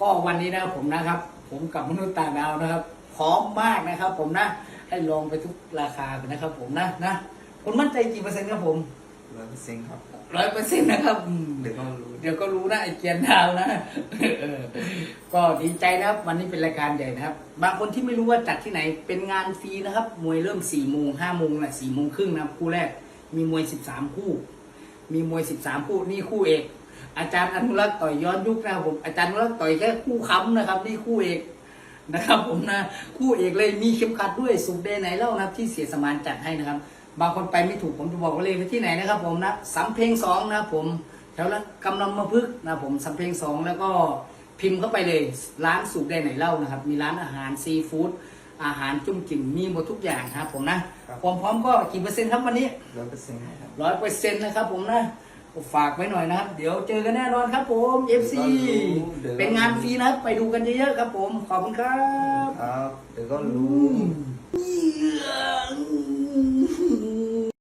ก็วันนี้นะครับผมนะครับ ผมกับมนุษย์ต่างดาวนะครับพร้อมมากนะครับ ผมนะให้ลองไปทุกราคาไปนะครับ ผมนะนะคุณมั่นใจกี่เปอร์เซ็นต์ครับผมร้อยเปอร์เซ็นต์ครับร้อยเปอร์เซ็นต์นะครับอืมเดี๋ยวก็รู้เดี๋ยวก็รู้นะไอ้เกียนดาวนะเออก็ดีใจนะครับวันนี้เป็นรายการใหญ่นะครับ บางคนที่ไม่รู้ว่าจัดที่ไหนเป็นงานฟรีนะครับ มวยเริ่มสี่โมงห้าโมงนะสี่โมงครึ่งนะครับคู่แรก มีมวยสิบสามคู่ มีมวยสิบสามคู่นี่คู่เอก อาจารย์อนุรักษ์ต่อยย้อนยุคนะครับผมอาจารย์อนุรักษ์ต่อยแค่คู่ค้ำนะครับ นี่คู่เอกนะครับ ผมนะคู่เอกเลยมีเข็มขัดด้วยสุดเดย์ไหนเล่านะครับที่เสียสมานจัดให้นะครับ บางคนไปไม่ถูกผมจะบอกว่าเลยไปที่ไหนนะครับ ผมนะสำเพ็งสองนะครับผมแถวละกำลังมาพึกษ์นะครับผมสำเพ็งสองแล้วก็พิมพ์เข้าไปเลยร้านสุดเดย์ไหนเล่านะครับ มีร้านอาหารซีฟู้ดอาหารจุ่มจิ่มมีหมดทุกอย่างนะครับผมนะความพร้อมก็กี่เปอร์เซ็นต์ครับวันนี้ร้อยเปอร์เซ็นต์ครับร้อยเปอร์เซ็นต์นะครับผมนะ ฝากไว้หน่อยนะครับ เดี๋ยวเจอกันแน่นอนครับผม FC เป็นงานฟรีนะครับ ไปดูกันเยอะๆครับผม ขอบคุณครับ ครับเดี๋ยวก็รู้อืม